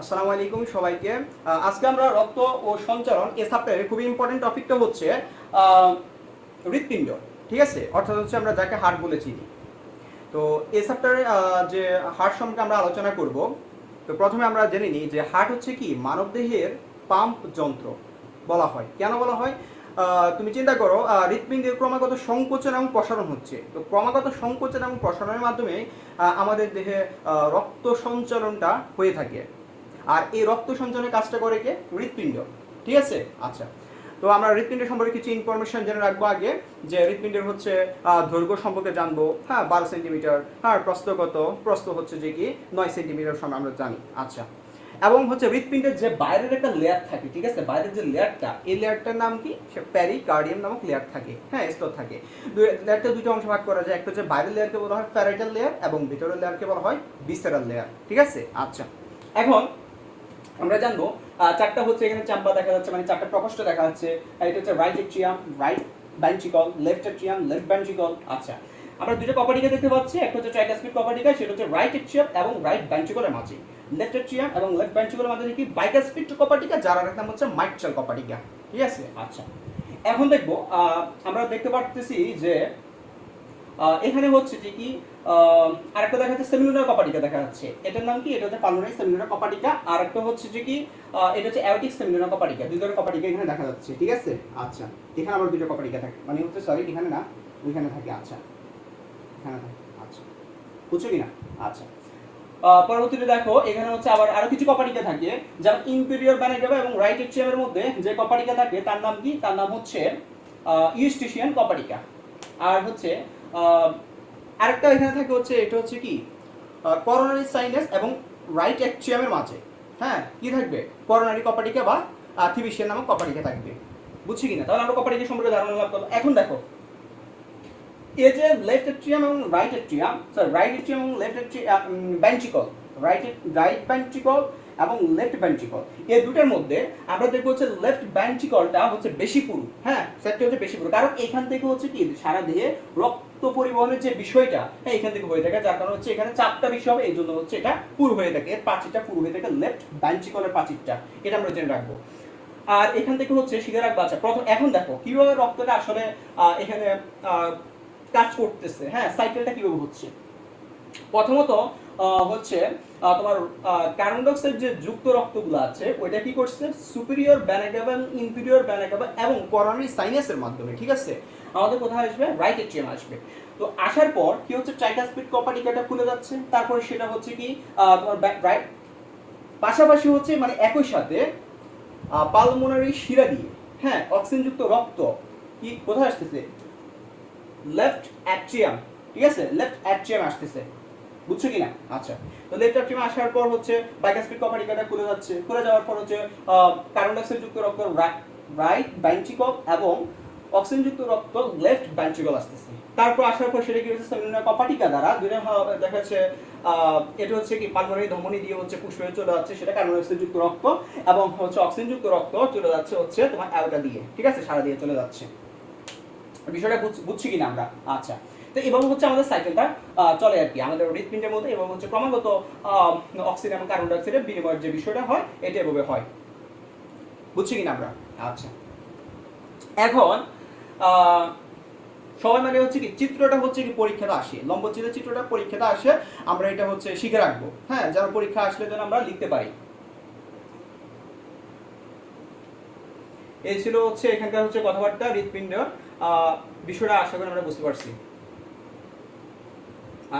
আসসালামু আলাইকুম সবাইকে। আজকে আমরা রক্ত ও সঞ্চালন এ সাপ্তাহের খুবই ইম্পর্টেন্ট টপিকটা হচ্ছে হৃৎপিণ্ড। ঠিক আছে? অর্থাৎ হচ্ছে আমরা যাকে হার্ট বলে চিনি। তো এ সাপ্তাহে যে হার্ট সম্পর্কে আমরা আলোচনা করব, তো প্রথমে আমরা জেনে নিই যে হার্ট হচ্ছে কি? মানবদেহের পাম্প যন্ত্র বলা হয়। কেন বলা হয়? তুমি চিন্তা করো হৃৎপিণ্ডের ক্রমাগত সংকোচন এবং প্রসারণ হচ্ছে। তো ক্রমাগত সংকোচন এবং প্রসারণের মাধ্যমে আমাদের দেহে রক্ত সঞ্চালনটা হয়ে থাকে। আর এই রক্ত সঞ্চালনের কাজটা করে কে? হৃৎপিণ্ড। ঠিক আছে? আচ্ছা। তো আমরা হৃৎপিণ্ডের সম্পর্কে কিছু ইনফরমেশন জেনে রাখব আগে যে হৃৎপিণ্ডের হচ্ছে দৈর্ঘ্য সম্পর্কে জানব। হ্যাঁ বারো সেন্টিমিটার। হ্যাঁ প্রস্থ কত প্রস্থ হচ্ছে যে কি? নয় সেন্টিমিটার সম্পর্কে আমরা জানি। আচ্ছা। এবং হচ্ছে হৃৎপিণ্ডের যে বাইরের একটা লেয়ার থাকে, ঠিক আছে? বাইরের যে লেয়ারটা এই লেয়ারটার নাম কি? সে প্যারিকার্ডিয়াম নামক লেয়ার থাকে। হ্যাঁ স্তর থাকে। লেয়ারটা দুটো অংশ ভাগ করা যায়। একটা হচ্ছে বাইরের লেয়ারকে বলা হয় প্যারাইটাল লেয়ার এবং ভিতরের লেয়ারকে বলা হয় বিসেরাল লেয়ার ঠিক আছে? আচ্ছা। এখন আমরা জানব চারটা হচ্ছে এখানে চাম্পা দেখা যাচ্ছে মানে চারটা প্রকোষ্ঠ দেখা যাচ্ছে। এটা হচ্ছে right atrium right ব্যাঞ্চিকল left atrium left ব্যাঞ্চিকল আচ্ছা আমরা দুটো কপাটিকা দেখতে পাচ্ছি, একটা হচ্ছে ট্রাইকাসপিড কপাটিকা সেটা হচ্ছে রাইট এট্রিয়াম এবং রাইট ব্যাঞ্চিকলের মাঝে। লেফট এট্রিয়াম এবং লেফট ব্যাঞ্চিকলের মাঝে কি বাইকাসপিড কপাটিকা যার আরেক নাম হচ্ছে মাইট্রাল কপাটিকা ঠিক আছে? আচ্ছা এখন দেখব আমরা দেখতে পারতেছি যে এখানে হচ্ছে যে কি আরেকটা দেখা যাচ্ছে সেমিলুনার কপাটিকা দেখা যাচ্ছে এটার নাম কি? এটা হচ্ছে পালমোনারি সেমিলুনার কপাটিকা আর একটা হচ্ছে যে কি এটা হচ্ছে অ্যাওটিক সেমিলুনার কপাটিকা দুই ধরনের কপাটিকা এখানে দেখা যাচ্ছে, ঠিক আছে? আচ্ছা এখানে আবার দুটো কপাটিকা থাকে মানে হচ্ছে সরি এখানে না, ওইখানে থাকে আচ্ছা। এখানে থাকে আচ্ছা। বুঝছ কি না আচ্ছা পরবর্তীতে দেখো, এখানে হচ্ছে আবার আরও কিছু কপাটিকা থাকে, যেমন ইম্পেরিয়র ব্যানাইডাবা এবং রাইট এট্রিয়ামের মধ্যে যে কপাটিকা থাকে, তার নাম কি? তার নাম হচ্ছে ইউস্টিশিয়ান কপাটিকা আর হচ্ছে আরেকটা এখানে থাকে হচ্ছে, এটা হচ্ছে কি? করোনারি সাইনাস এবং রাইট অ্যাকচুয়ামের মাঝে। হ্যাঁ কি থাকবে? করোনারি কপাটিকা বা থিবিশিয়ান নামক কপাটিকা থাকবে। বুঝছি কিনা? তাহলে আমরা কপাটিকা সম্পর্কে ধারণা লাভ করলাম এখন দেখো, এই যে লেফট এট্রিয়াম এবং right atrium sorry right atrium এবং left atrium ventricle right right ventricle এবং লেফট ভেন্ট্রিকল এই দুটোর মধ্যে আমরা দেখব হচ্ছে লেফট ভেন্ট্রিকলটা হচ্ছে বেশি পুরু হ্যাঁ? সেটটা হচ্ছে বেশি পুরু। কারণ এখান থেকে হচ্ছে কি? সারা দেহে রক্ত পরিবহনের যে বিষয়টা হ্যাঁ এখান থেকে হয়ে থাকে। যার কারণে হচ্ছে এখানে চাপটা বেশি হবে এই জন্য হচ্ছে এটা পুরু হয়ে থাকে। এর পাঁচিরটা পুরু হয়ে থাকে লেফট ভেন্ট্রিকলের পাঁচিরটা। এটা আমরা জেনে রাখব। আর এখান থেকে হচ্ছে রাখব। আচ্ছা প্রথম এখন দেখো, কীভাবে রক্তটা আসলে এখানে কাজ করতেছে হ্যাঁ? সাইকেলটা কীভাবে হচ্ছে? প্রথমত হচ্ছে তোমার ডাইঅক্সাইড যে যুক্ত রক্তগুলো আছে, ওইটা কি করছে? সুপিরিয়র ব্যানাকাবা এবং ইনফিরিয়র ব্যানাকাবা এবং করোনারি সাইনাসের মাধ্যমে, ঠিক আছে? আমাদের কোথায় আসবে? রাইট এট্রিয়াম আসবে। তো আসার পর কি হচ্ছে? ট্রাইকাসপিড কপাটিকাটা খুলে যাচ্ছে। তারপরে সেটা হচ্ছে কি তোমার রাইট পাশাপাশি হচ্ছে মানে একই সাথে পালমোনারি শিরা দিয়ে হ্যাঁ অক্সিজেনযুক্ত রক্ত কি কোথায় আসতেছে? লেফট অ্যাট্রিয়াম ঠিক আছে? লেফট অ্যাট্রিয়াম আসতেছে। বুঝছ কিনা? আচ্ছা। তো লেফট অ্যাট্রিয়াম আসার পর হচ্ছে বাইকাসপিড কপাটিকাটা খুলে যাচ্ছে। খুলে যাওয়ার পর হচ্ছে কার্বন ডাইঅক্সাইড যুক্ত রক্ত রাইট ভেন্ট্রিকল এবং অক্সিজেন যুক্ত রক্ত লেফট ভেন্ট্রিকল আসতেছে। তারপর আসার পর সেটা কি হচ্ছে সেমিনার কপাটিকা দ্বারা দুইটা দেখা যাচ্ছে এটা হচ্ছে কি পালমোনারি ধমনী দিয়ে হচ্ছে পুষ্পে চলে যাচ্ছে, সেটা কার্বন ডাইঅক্সাইড যুক্ত রক্ত এবং হচ্ছে অক্সিজেন যুক্ত রক্ত চলে যাচ্ছে হচ্ছে তোমার অ্যালটা দিয়ে, ঠিক আছে? সারা দিয়ে চলে যাচ্ছে। বিষয়টা বুঝছি কিনা আমরা? আচ্ছা। তো এভাবে হচ্ছে আমাদের সাইকেলটা চলে আর কি। আমাদের হৃৎপিণ্ডের মধ্যে এবং হচ্ছে ক্রমাগত অক্সিজেন এবং কার্বন ডাইঅক্সাইডের বিনিময়ের যে বিষয়টা হয়, এটা এভাবে হয়। বুঝছি কিনা আমরা? আচ্ছা। এখন সবাই মানে হচ্ছে কি, চিত্রটা হচ্ছে কি পরীক্ষাটা আসে। লম্বচিত্রের চিত্রটা পরীক্ষাটা আসে, আমরা এটা হচ্ছে শিখে রাখব। হ্যাঁ যারা পরীক্ষা আসলে যেন আমরা লিখতে পারি। এই ছিল হচ্ছে এখানকার হচ্ছে কথাবার্তা, হৃৎপিণ্ড। বিষয়টা আশা করি আমরা বুঝতে পারছি।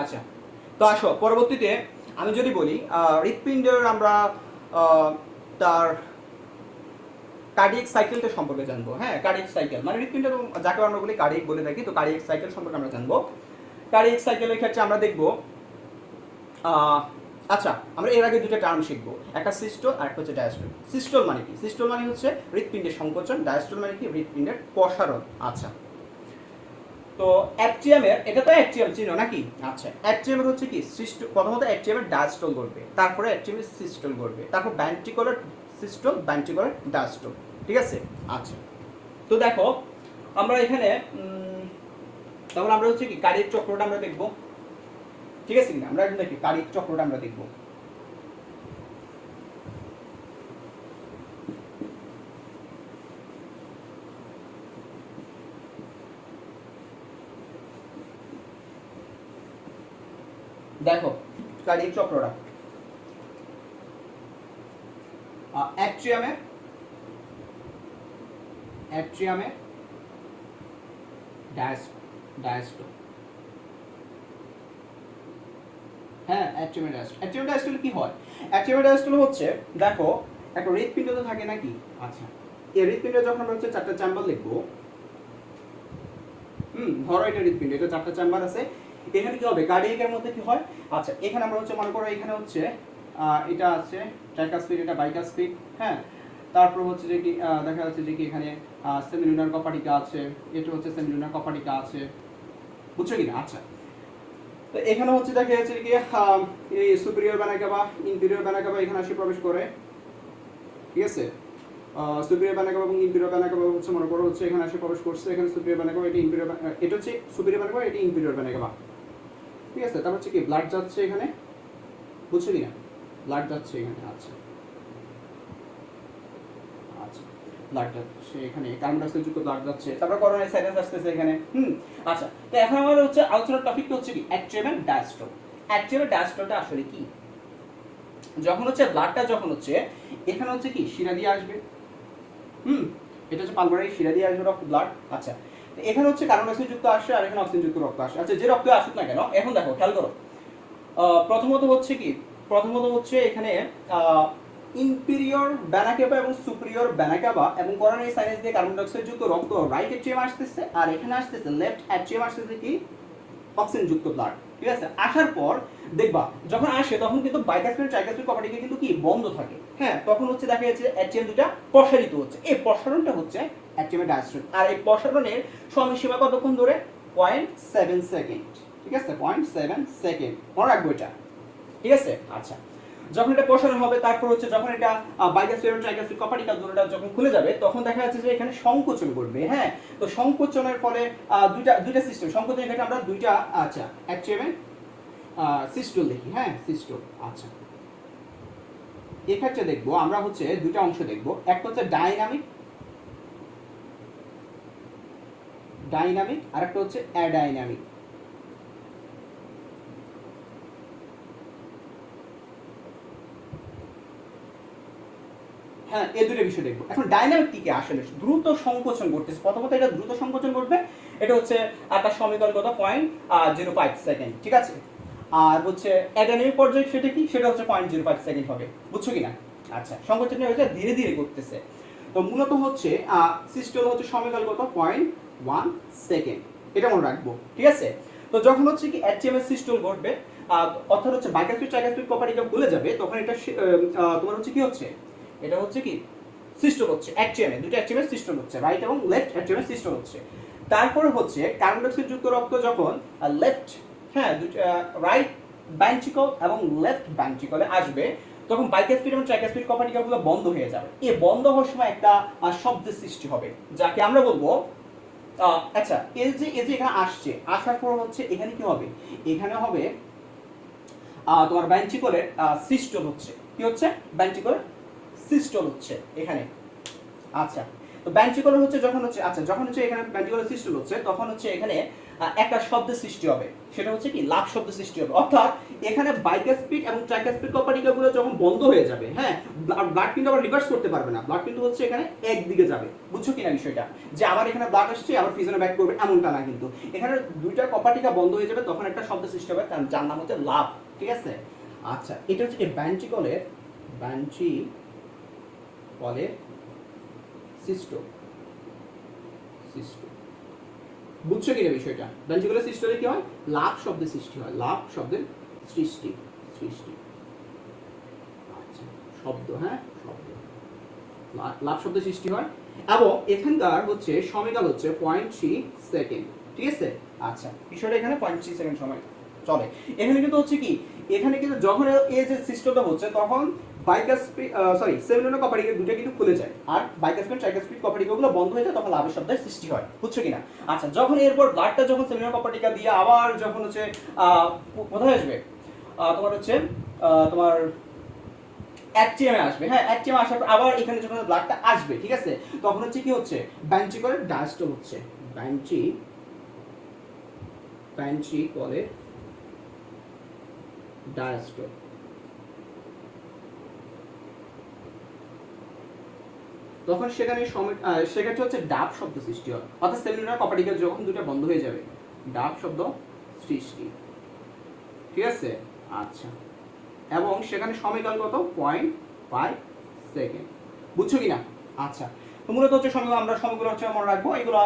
আচ্ছা। তো আসো, পরবর্তীতে আমি যদি বলি হৃৎপিণ্ডের আমরা তার কার্ডিয়াক সাইকেলটা সম্পর্কে জানব। হ্যাঁ কার্ডিয়াক সাইকেল মানে হৃৎপিণ্ড যাকে আমরা বলি কার্ডিয়াক বলে থাকি, তো কার্ডিয়াক সাইকেল সম্পর্কে আমরা জানব। কার্ডিয়াক সাইকেলের ক্ষেত্রে আমরা দেখব আচ্ছা আমরা এর আগে দুটো টার্ম শিখব। একটা সিস্টোল আর একটা হচ্ছে ডায়াস্টোল সিস্টোল মানে কি? সিস্টোল মানে হচ্ছে হৃৎপিণ্ডের সংকোচন ডায়াস্টোল মানে কি? হৃৎপিণ্ডের প্রসারণ। আচ্ছা। তো অ্যাট্রিয়ামের এটা তো অ্যাট্রিয়াম চিনো নাকি? আচ্ছা। অ্যাট্রিয়ামের হচ্ছে কি? সিস্ট প্রথমত অ্যাট্রিয়ামের ডায়াস্টোল করবে তারপরে অ্যাট্রিয়ামের সিস্টোল করবে তারপর ব্যান্টিকুলার সিস্টোল ব্যান্টিকুলার ডায়াস্টোল ঠিক আছে? আচ্ছা। তো দেখো আমরা এখানে তাহলে আমরা হচ্ছে কি কার্ডিয়াক চক্রটা আমরা দেখব ঠিক আছে কিনা? আমরা দেখি কার্ডিয়াক চক্রটা আমরা দেখব। দেখো কার্ডিক চক্রটা। অ্যাট্রিয়ামে অ্যাট্রিয়ামে ডায়াস, ডায়াস্টো। হ্যাঁ হচ্ছে, দেখো, একটা তো থাকে নাকি? আচ্ছা যখন এটা এটা চারটা চেম্বার আছে, এখানে কি হবে? মধ্যে কি হয়? আচ্ছা এখানে আমরা হচ্ছে মনে করো এখানে হচ্ছে এটা আছে ট্রাইকাসপিড এটা বাইকাসপিড হ্যাঁ? তারপর হচ্ছে যে কি দেখা যাচ্ছে যে কি এখানে সেমিলুনার কপাটিকা আছে, এটা হচ্ছে সেমিলুনার কপাটিকা আছে। বুঝছ কি না? আচ্ছা। তো এখানে হচ্ছে দেখা যাচ্ছে কি এই সুপিরিয়র ব্যানাকা বা ইনফিরিয়র বা এখানে আসে প্রবেশ করে। ঠিক আছে? সুপিরিয়র ব্যানাকা এবং ইনফিরিয়র ব্যানাকা হচ্ছে মনে করো হচ্ছে এখানে আসে প্রবেশ করছে। এখানে সুপিরিয়র ব্যানাকা এটা ইনফিরিয়র এটা হচ্ছে সুপিরিয়র ব্যানাকা এটা ইনফিরিয়র ব্যানাকা ঠিক আছে তারপর হচ্ছে কি ব্লাড যাচ্ছে এখানে, বুঝছ কি না ব্লাড যাচ্ছে এখানে আচ্ছা। আচ্ছা এখানে যুক্ত ব্লাড যাচ্ছে, তারপর আসতেছে এখানে আচ্ছা তো এখন আমার হচ্ছে আলোচনার টপিকটা হচ্ছে কি আসলে কি? যখন হচ্ছে ব্লাডটা যখন হচ্ছে, এখানে হচ্ছে কি, শিরা দিয়ে আসবে। হুম, এটা হচ্ছে পালমারি শিরা দিয়ে আসবে রক্ত ব্লাড আচ্ছা। এখানে হচ্ছে কার্বন ডাইঅক্সাইড যুক্ত আসে আর এখানে অক্সিজেন যুক্ত রক্ত আসে। আচ্ছা যে রক্ত আসুক না কেন, এখন দেখো, খেয়াল করো। প্রথমত হচ্ছে কি? প্রথমত হচ্ছে এখানে ইনফিরিয়র ব্যানাকেবা এবং সুপিরিয়র ব্যানাকেবা এবং করোনারি সাইনাস দিয়ে কার্বন ডাইঅক্সাইড যুক্ত রক্ত রাইট এট্রিয়াম আসতেছে, আর এখানে আসতেছে লেফট অ্যাট্রিয়াম আসতেছে কি? অক্সিজেন যুক্ত ব্লাড ঠিক আছে? আসার পর দেখবা, যখন আসে, তখন কিন্তু বাইকাসপিড ট্রাইকাসপিড কপাটিকে কিন্তু কি? বন্ধ থাকে। হ্যাঁ তখন হচ্ছে দেখা যাচ্ছে অ্যাচিএম দুটা প্রসারিত হচ্ছে। এই প্রসারণটা হচ্ছে অ্যাট্রিয়ামের ডায়াস্ট্রিন আর এই প্রসারণের সময়সীমা কতক্ষণ ধরে? পয়েন্ট সেভেন সেকেন্ড ঠিক আছে? পয়েন্ট সেভেন সেকেন্ড মনে রাখব এটা। ঠিক আছে? আচ্ছা। যখন এটা প্রসারণ হবে, তারপর হচ্ছে যখন এটা বাইকাসপিড ট্রাইকাসপিড কপাটিকাল দুটোটা যখন খুলে যাবে, তখন দেখা যাচ্ছে যে এখানে সংকোচন করবে হ্যাঁ? তো সংকোচনের ফলে দুইটা দুইটা সিস্টেম সংকোচনের ক্ষেত্রে আমরা দুইটা আচ্ছা অ্যাকচুয়ালি সিস্টল দেখি হ্যাঁ? সিস্টল আচ্ছা। এক্ষেত্রে দেখব, আমরা হচ্ছে দুইটা অংশ দেখব, একটা হচ্ছে ডাইনামিক ডাইনামিক আর একটা হচ্ছে অ্যাডাইনামিক এই দুটো বিষয় দেখব। এখন ডাইনামিক কি কি আসলে দ্রুত সংকোচন করতেছে প্রথমত এটা দ্রুত সংকোচন করবে এটা হচ্ছে একটা সমীকরণ কত? পয়েন্ট জিরো ফাইভ সেকেন্ড ঠিক আছে? আর হচ্ছে অ্যাডাইনামিক পর্যায়ে সেটা কি? সেটা হচ্ছে পয়েন্ট জিরো ফাইভ সেকেন্ড হবে, বুঝছ কি না আচ্ছা সংকোচন হচ্ছে ধীরে ধীরে করতেছে তো মূলত হচ্ছে সিস্টেম হচ্ছে সময়কাল কত? পয়েন্ট ওয়ান সেকেন্ড এটা মনে রাখব, ঠিক আছে? তো যখন হচ্ছে কি অ্যাচএমএস সিস্টেম ঘটবে অর্থাৎ হচ্ছে বাইকাসপিড ট্রাইকাসপিড কপারিটা ভুলে যাবে, তখন এটা তোমার হচ্ছে কি হচ্ছে? এটা হচ্ছে কি? সিস্টেম হচ্ছে অ্যাকচুয়ালি দুটো অ্যাকচুয়ালি সিস্টেম হচ্ছে রাইট এবং লেফট অ্যাকচুয়ালি সিস্টেম হচ্ছে তারপরে হচ্ছে কার্বন ডাইঅক্সাইড যুক্ত রক্ত যখন লেফট হ্যাঁ রাইট ব্যান্টিকল এবং লেফট ব্যান্টিকলে আসবে, তখন বাইকাসপিড এবং ট্রাইকাসপিড কপাটিকাগুলো বন্ধ হয়ে যাবে। এই বন্ধ হওয়ার সময় একটা শব্দের সৃষ্টি হবে, যাকে আমরা বলব আচ্ছা এই যে এই যে এখানে আসছে, আসার পর হচ্ছে এখানে কি হবে? এখানে হবে তোমার ব্যান্টিকলের সিস্টল হচ্ছে। কি হচ্ছে? ব্যান্টিকলের সিস্টল হচ্ছে এখানে। আচ্ছা তো ব্যান্টিকলের হচ্ছে যখন হচ্ছে আচ্ছা যখন হচ্ছে এখানে ব্যান্টিকলের সিস্টল হচ্ছে, তখন হচ্ছে এখানে একটা শব্দের সৃষ্টি হবে। সেটা হচ্ছে কি? লাভ শব্দ সৃষ্টি হবে। অর্থাৎ এখানে বাইকাসপিড এবং ট্রাইকাসপিড কপাটিকাগুলো যখন বন্ধ হয়ে যাবে হ্যাঁ ব্লাড কিন্তু আবার রিভার্স করতে পারবে না। ব্লাড কিন্তু হচ্ছে এখানে একদিকে যাবে। বুঝছ কিনা বিষয়টা? যে আমার এখানে ব্লাড আসছে, আবার ফিজনে ব্যাক করবে, এমনটা না কিন্তু। এখানে দুইটা কপাটিকা বন্ধ হয়ে যাবে, তখন একটা শব্দ সৃষ্টি হবে তার যার নাম হচ্ছে লাভ ঠিক আছে? আচ্ছা এটা হচ্ছে ব্যান্টিকলের কলের সিস্ট। সিস্ট। বুঝছ কিনা বিষয়টা? ব্যান্টিকলের সিস্টলে কি হয়? লাভ শব্দের সৃষ্টি হয়। লাভ শব্দের সৃষ্টি। সৃষ্টি। আচ্ছা শব্দ হ্যাঁ? শব্দ। লাভ শব্দের সৃষ্টি হয়। এবং এখানকার হচ্ছে সময়কাল হচ্ছে পয়েন্ট থ্রি সেকেন্ড ঠিক আছে? আচ্ছা বিষয়টা এখানে পয়েন্ট থ্রি সেকেন্ড সময় চলে। এখানে কিন্তু হচ্ছে কি? এখানে কিন্তু যখন এই যে সিস্টেমটা হচ্ছে, তখন বাইকাসপিড সরি সেমিনোনা কপারিকে দুটো কিন্তু খুলে যায়। আর বাইকাসপিড ট্রাইকাসপিড কপারিকাগুলো বন্ধ হয়ে যায়, তখন লাভের শব্দের সৃষ্টি হয়। বুঝছ কিনা? আচ্ছা যখন এরপর ব্লাডটা যখন সেমিনোনা কপারিকা দিয়ে আবার যখন হচ্ছে কোথায় আসবে? তোমার হচ্ছে তোমার অ্যাকটিএমে আসবে। হ্যাঁ অ্যাকটিএমে আসার পর আবার এখানে যখন ব্লাডটা আসবে, ঠিক আছে? তখন হচ্ছে কি হচ্ছে? ব্যান্টি করে ডায়াস্টল হচ্ছে। ব্যান্টি ব্যান্টি করে ডায়াস্টোল তখন সেখানে সেক্ষেত্রে হচ্ছে ডাব শব্দ সৃষ্টি হয়। অর্থাৎ সেলুলার কপাটিকা যখন দুটো বন্ধ হয়ে যাবে, ডাব শব্দ সৃষ্টি। ঠিক আছে? আচ্ছা। এবং সেখানে সময়কাল কত? Point five second. বুঝছ কি কিনা? আচ্ছা। তো মূলত হচ্ছে সময়গুলো আমরা সময়গুলো হচ্ছে মনে রাখব, এগুলো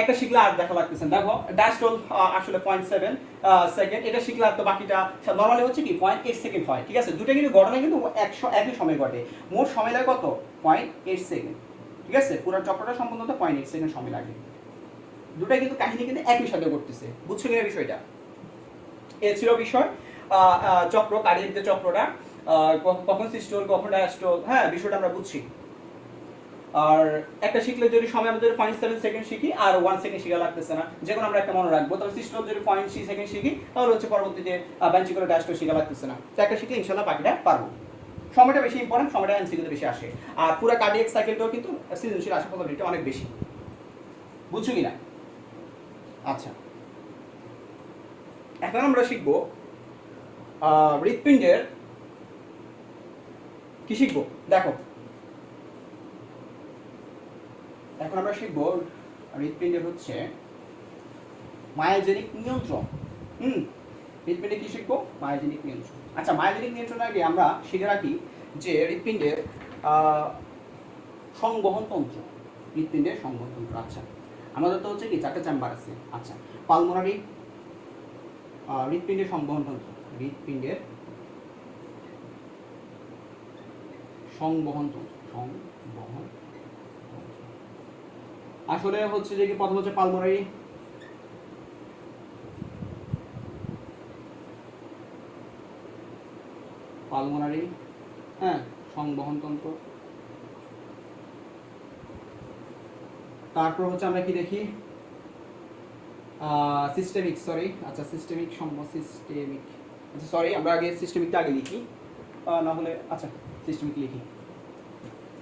একটা শিখলে আর দেখা লাগতেছে। দেখো ডাস্টল আসলে পয়েন্ট সেভেন সেকেন্ড এটা শিখলে আর তো বাকিটা নর্মালি হচ্ছে কি পয়েন্ট এইট সেকেন্ড হয়, ঠিক আছে? দুটো কিন্তু ঘটনা কিন্তু একশো, একই সময় ঘটে। মোট সময় লাগে কত? পয়েন্ট এইট সেকেন্ড ঠিক আছে? পুরো চক্রটা সম্পূর্ণ পয়েন্ট এইট সেকেন্ড সময় লাগে। দুটাই কিন্তু কাহিনী কিন্তু একই সাথে ঘটতেছে। বুঝছ কিনা বিষয়টা? এ ছিল বিষয় চক্র কার্ডিয়াক যে চক্রটা কখন সিস্টোল কখন ডায়াস্টোল হ্যাঁ বিষয়টা আমরা বুঝছি। আর একটা শিখলে যদি সময় আমাদের পয়েন্ট সেভেন সেকেন্ড শিখি, আর ওয়ান সেকেন্ড শিখা লাগতেছে না, যে কোনো আমরা একটা মনে রাখব। তাহলে সিস্টোল যদি পয়েন্ট থ্রি সেকেন্ড শিখি, তাহলে হচ্ছে পরবর্তীতে বেঞ্চি করে ডায়াস্টোল শিখা লাগতেছে না। তো একটা শিখলে ইনশাল্লাহ বাকিটা পারব। সময়টা বেশি ইম্পর্টেন্ট সময়টা এনসিকিউতে বেশি আসে। আর পুরো কার্ডিয়াক সাইকেলটাও কিন্তু সৃজনশীল আসার প্রবলিটি অনেক বেশি। বুঝছ কি না আচ্ছা। এখন আমরা শিখব হৃৎপিণ্ডের কি শিখব? দেখো। এখন আমরা শিখব হৃৎপিণ্ডের হচ্ছে মায়োজেনিক নিয়ন্ত্রণ। হুম হৃৎপিণ্ডে কি শিখব? মায়োজেনিক নিয়ন্ত্রণ। আচ্ছা মায়োজেনিক নিয়ন্ত্রণ আগে আমরা শিখে রাখি যে হৃৎপিণ্ডের আহ, সংবহন তন্ত্র হৃৎপিণ্ডের সংবহন তন্ত্র আচ্ছা। আমাদের তো হচ্ছে কি চারটে চেম্বার আছে। আচ্ছা পালমোনারি হৃৎপিণ্ডের সংবহন তন্ত্র হৃৎপিণ্ডের সংবহন তন্ত্র সংবহন। আসলে হচ্ছে যে কি, প্রথম হচ্ছে পালমোনারি। পালমোনারি হ্যাঁ সংবহন তন্ত্র তারপর হচ্ছে আমরা কি দেখি? সিস্টেমিক সরি আচ্ছা সিস্টেমিক সম্ভব সিস্টেমিক আচ্ছা সরি আমরা আগে সিস্টেমিকটা আগে লিখি। না হলে আচ্ছা সিস্টেমিক লিখি।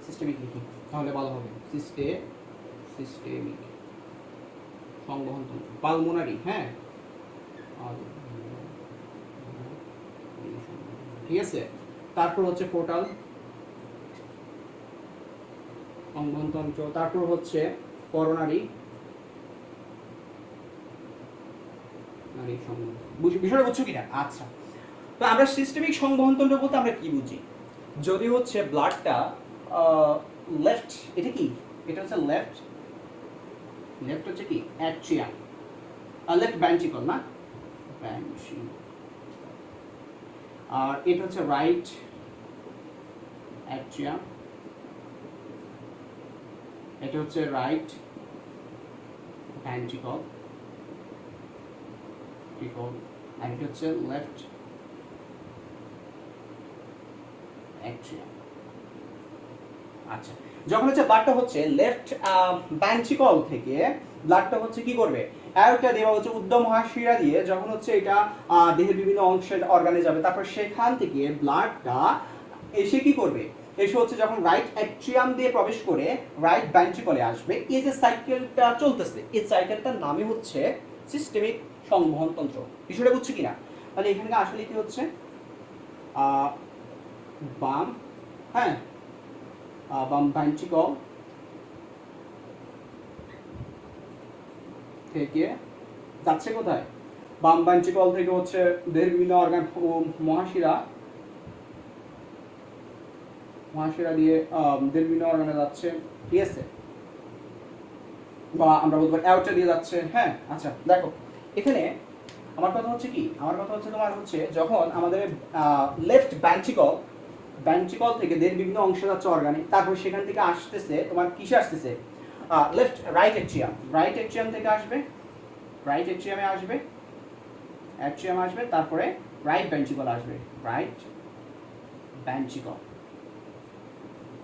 সিস্টেমিক লিখি, তাহলে ভালো হবে। সিস্টে সিস্টেমিক সংবহন তন্ত্র। পালমোনারি হ্যাঁ? ঠিক আছে? তারপর হচ্ছে পোর্টাল সংবহন তন্ত্র। তারপর হচ্ছে করোনারি। বিষয়টা বুঝছ কিনা? আচ্ছা। তো আমরা সিস্টেমিক সংবহন তন্ত্র বলতে আমরা কি বুঝি? যদি হচ্ছে ব্লাডটা লেফট এটা কি? এটা হচ্ছে লেফট লেফট হচ্ছে কি? অ্যাট্রিয়াম লেফট ভ্যান্ট্রিকল না? আর এটা হচ্ছে রাইট অ্যাট্রিয়াম এটা হচ্ছে রাইট ভ্যান্ট্রিকল ট্রিকল আর এটা হচ্ছে লেফট অ্যাট্রিয়াম আচ্ছা। যখন হচ্ছে ব্লাডটা হচ্ছে লেফট ব্যাঞ্চিকল থেকে ব্লাডটা হচ্ছে কি করবে? আরেকটা দেওয়া হচ্ছে উদ্যম মহাশিরা দিয়ে যখন হচ্ছে এটা দেহের বিভিন্ন অংশের অর্গানে যাবে, তারপর সেখান থেকে ব্লাডটা এসে কি করবে? এসে হচ্ছে যখন রাইট অ্যাট্রিয়াম দিয়ে প্রবেশ করে রাইট ব্যাঞ্চিকলে আসবে। এই যে সাইকেলটা চলতেছে, এই সাইকেলটার নামই হচ্ছে সিস্টেমিক সংবহন তন্ত্র। বিষয়টা বুঝছ কিনা? তাহলে এখানে আসলে কি হচ্ছে? বাম হ্যাঁ? আহ, বাম ভ্যান্ট্রিকল থেকে যাচ্ছে কোথায় বাম ভ্যান্ট্রিকল থেকে হচ্ছে দেহের বিভিন্ন অর্গান ও মহাশিরা মহাশিরা দিয়ে দেহের বিভিন্ন অর্গানে যাচ্ছে ঠিক আছে বা আমরা বলতে পারি দিয়ে যাচ্ছে হ্যাঁ আচ্ছা দেখো এখানে আমার কথা হচ্ছে কি? আমার কথা হচ্ছে তোমার হচ্ছে যখন আমাদের লেফট ব্যান্টিকল ব্যান্টিকল থেকে দের বিভিন্ন অংশ যাচ্ছে অর্গানে তারপর সেখান থেকে আসতেছে, তোমার কিসে আসতেছে? Left right atrium right atrium থেকে আসবে রাইট এট্রিয়ামে আসবে অ্যাট্রিয়াম আসবে, তারপরে রাইট ব্যান্টিকল আসবে। রাইট ব্যান্টিকল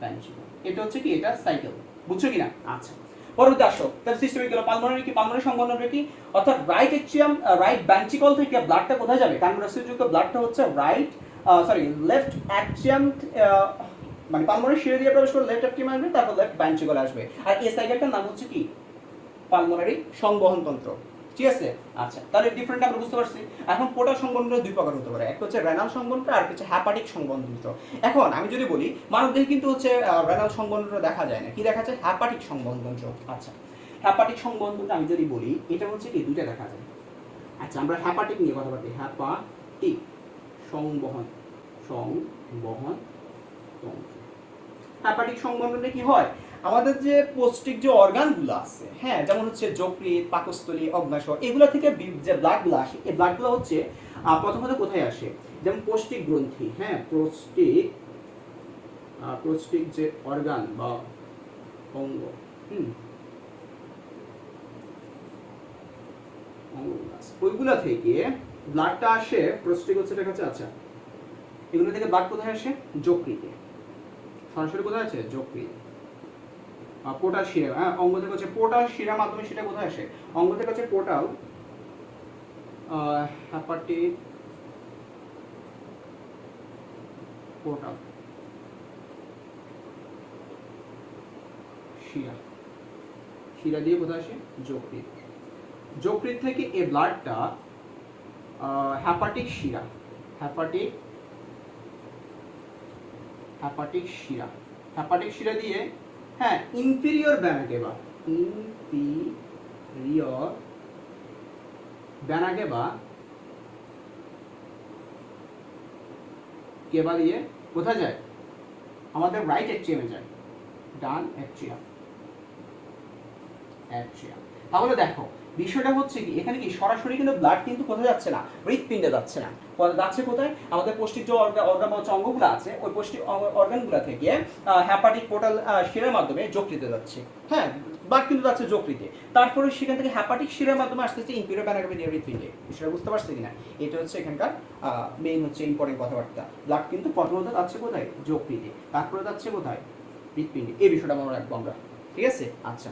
ব্যান্টিকল এটা হচ্ছে কি? এটা সাইকেল বুঝছ কিনা? আচ্ছা। পরবর্তী আসো। তাহলে সিস্টেমিক গেল। পালমোনারি কি? পালমোনারি হবে কি? অর্থাৎ রাইট এট্রিয়াম রাইট ভ্যান্ট্রিকল থেকে ব্লাডটা কোথায় যাবে? কারণ যুক্ত ব্লাডটা হচ্ছে রাইট সরি লেফট অ্যাট্রিয়াম মানে পালমোনারি শিরে দিয়ে প্রবেশ করে লেফট অ্যাট্রিয়াম আসবে, তারপর লেফট ভ্যান্ট্রিকল আসবে। আর এই সাইকেলটার নাম হচ্ছে কি? পালমোনারি সংবহন তন্ত্র। ঠিক আছে? আচ্ছা তাহলে ডিফারেন্ট আমরা বুঝতে পারছি। এখন পোটাল সংবন্ধন দুই প্রকার হতে পারে। একটা হচ্ছে রেনাল সংবন্ধন আর হচ্ছে হ্যাপাটিক সংবন্ধন এখন আমি যদি বলি মানবদেহে কিন্তু হচ্ছে রেনাল সংবন্ধন দেখা যায় না। কি দেখা যায়? হ্যাপাটিক সংবন্ধন আচ্ছা হ্যাপাটিক সংবন্ধন আমি যদি বলি, এটা হচ্ছে কি? দুইটা দেখা যায়। আচ্ছা আমরা হ্যাপাটিক নিয়ে কথা বলি হ্যাপাটিক সংবহন সংবহন তন্ত্র হ্যাপাটিক সংবন্ধনে কি হয়? আমাদের যে পৌষ্টিক যে অর্গানগুলো আছে হ্যাঁ যেমন হচ্ছে যকৃৎ পাকস্থলী অগ্নাশয় এগুলো থেকে যে ব্লাডগুলো আসে এই ব্লাডগুলো হচ্ছে প্রথমত কোথায় আসে? যেমন পৌষ্টিক গ্রন্থি হ্যাঁ পৌষ্টিক আহ, পৌষ্টিক যে অর্গান বা অঙ্গ হুম অঙ্গগুলো ওইগুলা থেকে ব্লাডটা আসে পৌষ্টিক হচ্ছে এটা হচ্ছে আচ্ছা এগুলো থেকে ব্লাড কোথায় আসে? যকৃতে। সরাসরি কোথায় আছে যকৃত। পোটাল শিরা হ্যাঁ অঙ্গ থেকে হচ্ছে পোটাল শিরার মাধ্যমে সেটা কোথায় আসে? অঙ্গ থেকে হচ্ছে পোটাল হ্যাপাটিক পোটাল শিরা। শিরা দিয়ে কোথায় আসে? যকৃত। যকৃত থেকে এই ব্লাডটা হ্যাপাটিক শিরা। হ্যাপাটিক হ্যাপাটিক শিরা হ্যাপাটিক শিরা দিয়ে হ্যাঁ ইনফিরিয়র ব্যানাগেবা ইনফিরিয়র ব্যানাগেবা কেবা দিয়ে কোথায় যায়? আমাদের রাইট অ্যাট্রিয়ামে যায়। ডান অ্যাট্রিয়াম অ্যাট্রিয়াম তাহলে দেখো বিষয়টা হচ্ছে কি, এখানে কি সরাসরি কিন্তু ব্লাড কিন্তু কোথায় যাচ্ছে না, হৃৎপিণ্ডে যাচ্ছে না। যাচ্ছে কোথায়? আমাদের পৌষ্টিক যে অর্গান বা অঙ্গগুলো আছে, ওই পৌষ্টিক অর্গানগুলো থেকে হ্যাপাটিক পোর্টাল শিরার মাধ্যমে যকৃতে যাচ্ছে। হ্যাঁ ব্লাড কিন্তু যাচ্ছে যকৃতে। তারপরে সেখান থেকে হ্যাপাটিক শিরার মাধ্যমে আসতেছে ইম্পিরিয়র ব্যানাগাবিডিয়া হৃৎপিণ্ডে। সেটা বুঝতে পারছি কিনা? এটা হচ্ছে এখানকার মেইন হচ্ছে ইম্পর্টেন্ট কথাবার্তা। ব্লাড কিন্তু প্রথমত যাচ্ছে কোথায়? যকৃতে। তারপরে যাচ্ছে কোথায়? হৃৎপিণ্ডে। এই বিষয়টা মনে রাখব আমরা। ঠিক আছে? আচ্ছা।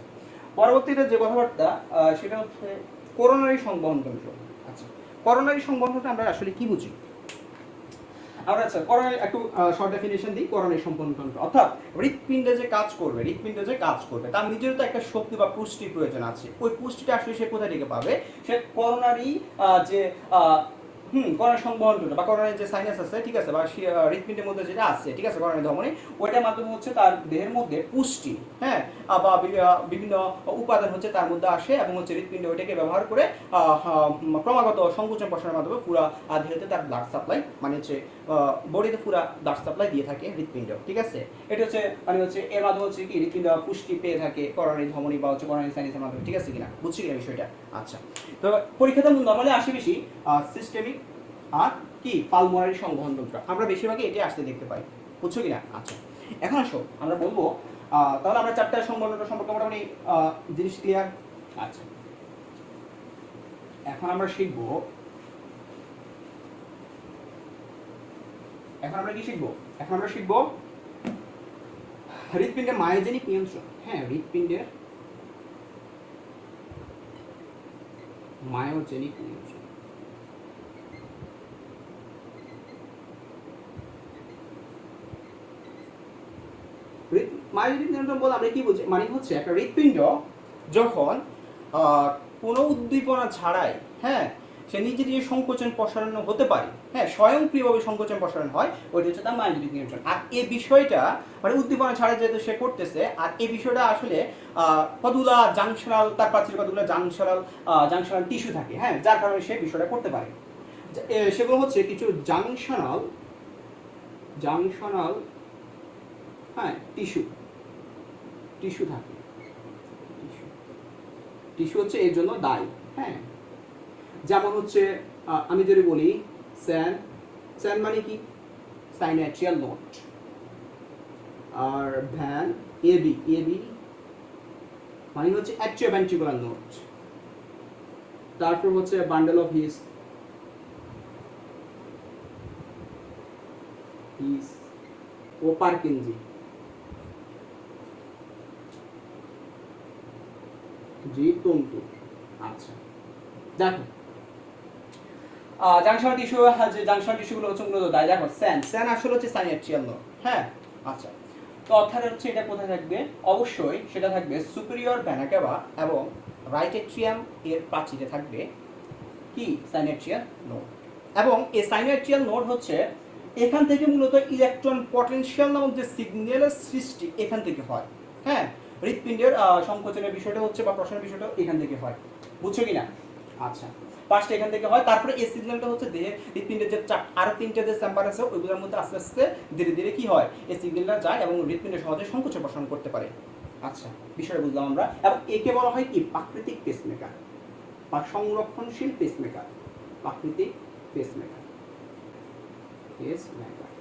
পরবর্তীতে যে কথাবার্তা সেটা হচ্ছে করোনারি সংবহন তন্ত্র আচ্ছা করোনারি সংবহনটা আমরা আসলে কি বুঝি? আমরা আচ্ছা করোনারি একটু শর্ট ডেফিনেশন দিই করোনারি সংবহন তন্ত্র অর্থাৎ হৃৎপিণ্ডে যে কাজ করবে, হৃৎপিণ্ডে যে কাজ করবে, তার নিজের তো একটা শক্তি বা পুষ্টির প্রয়োজন আছে। ওই পুষ্টিটা আসলে সে কোথা থেকে পাবে? সে করোনারি যে হুম করোনা সংবহন তন্ত্র বা করোনারি যে সাইনাস আছে, ঠিক আছে, বা হৃৎপিণ্ডের মধ্যে যেটা আছে, ঠিক আছে, করোনারি ধমনী, ওইটার মাধ্যমে হচ্ছে তার দেহের মধ্যে পুষ্টি হ্যাঁ বা বিভিন্ন উপাদান হচ্ছে তার মধ্যে আসে এবং হচ্ছে হৃৎপিণ্ড ওইটাকে ব্যবহার করে ক্রমাগত সংকোচন প্রসারের মাধ্যমে পুরা দেহেতে তার ব্লাড সাপ্লাই মানে হচ্ছে বডিতে পুরা ব্লাড সাপ্লাই দিয়ে থাকে হৃৎপিণ্ড ঠিক আছে? এটা হচ্ছে মানে হচ্ছে, এর মাধ্যমে হচ্ছে কি হৃৎপিণ্ড পুষ্টি পেয়ে থাকে করোনারি ধমনী বা হচ্ছে করোনারি সাইনাসের মাধ্যমে, ঠিক আছে কিনা? বুঝছি কিনা বিষয়টা? আচ্ছা তো পরীক্ষাতে নর্মালি আসে বেশি সিস্টেমিক আর কি? পালমোনারি সংবহন তন্ত্র আমরা বেশিরভাগই এটি আসতে দেখতে পাই। বুঝছ কিনা? আচ্ছা। এখন আসো, আমরা বলব তাহলে আমরা চারটা সংবহনটা সম্পর্কে মোটামুটি জিনিস ক্লিয়ার আচ্ছা। এখন আমরা শিখব। এখন আমরা কি শিখব? এখন আমরা শিখব হৃৎপিণ্ডের মায়োজেনিক নিয়ন্ত্রণ। হ্যাঁ হৃৎপিণ্ডের মায়োজেনিক নিয়ন্ত্রণ। নিয়ন্ত্রণ বলে আমরা কি বুঝি? মানে হচ্ছে একটা হৃৎপিণ্ড যখন কোনো উদ্দীপনা ছাড়াই হ্যাঁ সে নিজে নিজে সংকোচন প্রসারণ হতে পারে হ্যাঁ স্বয়ংক্রিয়ভাবে সংকোচন প্রসারণ হয়, ওইটা হচ্ছে তার মায়োজেনিক নিয়ন্ত্রণ আর এই বিষয়টা মানে উদ্দীপনা ছাড়া যেহেতু সে করতেছে, আর এই বিষয়টা আসলে কতগুলা জাংশনাল, তার প্রাচীর কতগুলো জাংশনাল জাংশনাল টিস্যু থাকে হ্যাঁ যার কারণে সে বিষয়টা করতে পারে। সেগুলো হচ্ছে কিছু জাংশনাল জাংশনাল হ্যাঁ টিস্যু। টিস্যু থাকে। টিস্যু। টিস্যু হচ্ছে এর জন্য দায়ী হ্যাঁ। যেমন হচ্ছে আমি যদি বলি, স্যান স্যান মানে কি? Sinoatrial node. আর ভ্যান এবি এবি মানে হচ্ছে অ্যাট্রিওভেন্ট্রিকুলার নোট। তারপর হচ্ছে বান্ডেল অফ হিস হিস, ও পার্কিনজি। তন্তু। আচ্ছা। দেখো। জাংশন টিস্যু যে জাংশন টিস্যুগুলো হচ্ছে মূলত দায়। দেখো, স্যান। স্যান আসলে হচ্ছে সাইনাট্রিয়াল নোট হ্যাঁ? আচ্ছা। তো অর্থাৎ হচ্ছে এটা কোথায় থাকবে? অবশ্যই সেটা থাকবে সুপিরিয়র ভ্যানাকেবা এবং রাইট এট্রিয়াম এর প্রাচীরে থাকবে কি? সাইনেট্রিয়াল নোড এবং এই সাইনেট্রিয়াল নোড হচ্ছে এখান থেকে মূলত ইলেকট্রন পটেনশিয়াল নামক যে সিগন্যালের সৃষ্টি এখান থেকে হয়। হ্যাঁ? হৃৎপিণ্ডের সংকোচনের বিষয়টা হচ্ছে বা প্রশ্নের বিষয়টা এখান থেকে হয়। বুঝছ কিনা? আচ্ছা। পাঁচটা এখান থেকে হয়, তারপরে এই সিগন্যালটা হচ্ছে দেহে হৃৎপিণ্ডের যে আরও তিনটে যে চেম্বার আছে, ওইগুলোর মধ্যে আস্তে আস্তে ধীরে ধীরে কি হয়? এই সিগন্যালটা যায় এবং হৃৎপিণ্ডে সহজে সংকোচন প্রসারণ করতে পারে। আচ্ছা বিষয়টা বুঝলাম আমরা। এবং একে বলা হয় কি? প্রাকৃতিক পেসমেকার বা সংরক্ষণশীল পেসমেকার প্রাকৃতিক পেসমেকার পেসমেকার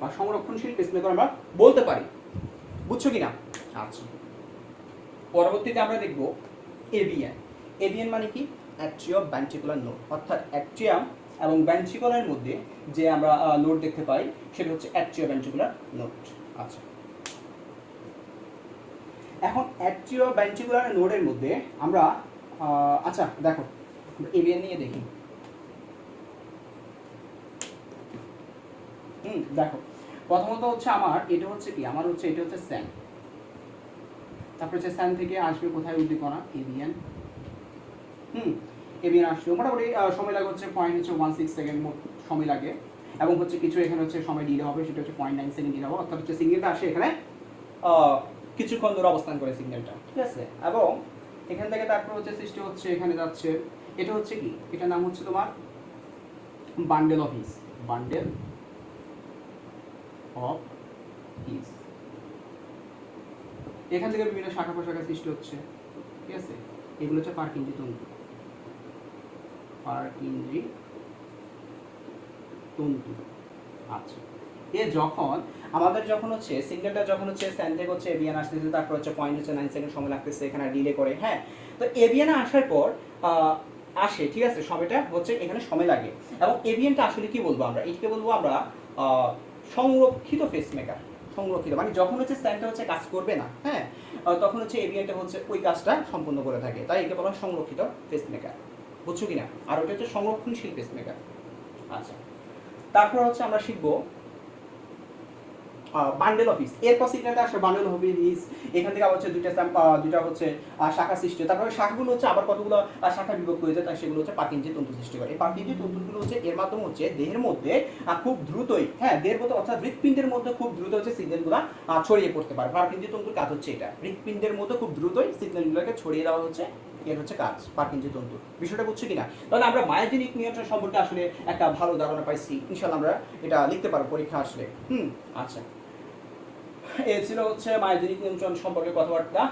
বা সংরক্ষণশীল পেসমেকার আমরা বলতে পারি। বুঝছ কিনা? আচ্ছা। পরবর্তীতে আমরা দেখব এভিএন এভিএন মানে কি? অ্যাট্রিও ভেন্ট্রিকুলার নোড অর্থাৎ অ্যাট্রিয়াম এবং ভেন্ট্রিকুলারের মধ্যে যে আমরা নোড দেখতে পাই, সেটা হচ্ছে অ্যাট্রিও ভেন্ট্রিকুলার নোড আচ্ছা। এখন অ্যাট্রিও ভেন্ট্রিকুলার নোডের মধ্যে আমরা আচ্ছা দেখো এভিএন নিয়ে দেখি। হুম, দেখো। প্রথমত হচ্ছে আমার, এটা হচ্ছে কি? আমার হচ্ছে, এটা হচ্ছে স্যান। তারপরে হচ্ছে স্যান থেকে আসবে কোথায় উদ্দীপনা? এভিএন হুম এভিএন আসবে মোটামুটি সময় লাগে হচ্ছে পয়েন্ট হচ্ছে ওয়ান সিক্স সেকেন্ড সময় লাগে। এবং হচ্ছে কিছু এখানে হচ্ছে সময় ডিলে হবে, সেটা হচ্ছে পয়েন্ট নাইন সেকেন্ড ডিলে হবে। অর্থাৎ হচ্ছে সিঙ্গেলটা আসে এখানে কিছুক্ষণ ধরে অবস্থান করে সিগন্যালটা ঠিক আছে? এবং এখান থেকে তারপর হচ্ছে সৃষ্টি হচ্ছে, এখানে যাচ্ছে। এটা হচ্ছে কি? এটার নাম হচ্ছে তোমার bundle of His. Bundle of His এখান থেকে বিভিন্ন শাখা সৃষ্টি হচ্ছে। ঠিক আছে? এগুলো হচ্ছে তন্তু। তন্তু। আচ্ছা। এ যখন, আমাদের যখন হচ্ছে সিগন্যালটা যখন হচ্ছে স্যান থেকে হচ্ছে এভিয়ান আসতেছে, তারপর হচ্ছে পয়েন্ট হচ্ছে নাইন সেকেন্ড সময় লাগতেছে, এখানে ডিলে করে হ্যাঁ? তো এভিয়ানে আসার পর আসে, ঠিক আছে? সময়টা হচ্ছে এখানে সময় লাগে। এবং এভিয়ানটা আসলে কি বলব আমরা? এটাকে বলব আমরা সংরক্ষিত পেসমেকার সংরক্ষিত। মানে যখন হচ্ছে স্ট্যান্ডটা হচ্ছে কাজ করবে না হ্যাঁ তখন হচ্ছে এভিয়ানটা হচ্ছে ওই কাজটা সম্পূর্ণ করে থাকে। তাই এটা বলা সংরক্ষিত পেসমেকার বুঝছ কিনা? আর ওটা হচ্ছে সংরক্ষণশীল পেসমেকার আচ্ছা। তারপর হচ্ছে আমরা শিখব বান্ডেল অফিস এরপর সিগন্যালটা আসে বান্ডেল অফিস এখান থেকে আবার হচ্ছে দুইটা স্যাম্প দুইটা হচ্ছে শাখা সৃষ্টি। তারপরে শাখাগুলো হচ্ছে আবার কতগুলো শাখা বিভক্ত হয়ে যায়, তাই সেগুলো হচ্ছে পাকিঞ্জি তন্তু সৃষ্টি করে। এই পাকিঞ্জি তন্তুগুলো হচ্ছে, এর মাধ্যমে হচ্ছে দেহের মধ্যে খুব দ্রুতই হ্যাঁ দেহের মধ্যে অর্থাৎ হৃৎপিণ্ডের মধ্যে খুব দ্রুত হচ্ছে সিগন্যালগুলো ছড়িয়ে পড়তে পারে। পাকিঞ্জি তন্তুর কাজ হচ্ছে এটা। হৃৎপিণ্ডের মধ্যে খুব দ্রুতই সিগন্যালগুলোকে ছড়িয়ে দেওয়া হচ্ছে, এর হচ্ছে কাজ পার্কিঞ্জি তন্তু। বিষয়টা বুঝছি কিনা? তাহলে আমরা মায়োজেনিক নিয়ন্ত্রণ সম্পর্কে আসলে একটা ভালো ধারণা পাইছি। ইনশাল্লাহ আমরা এটা লিখতে পারব পরীক্ষা আসলে। হুম আচ্ছা। এ ছিল হচ্ছে মায়োজেনিক নিয়ন্ত্রণ সম্পর্কে কথাবার্তা।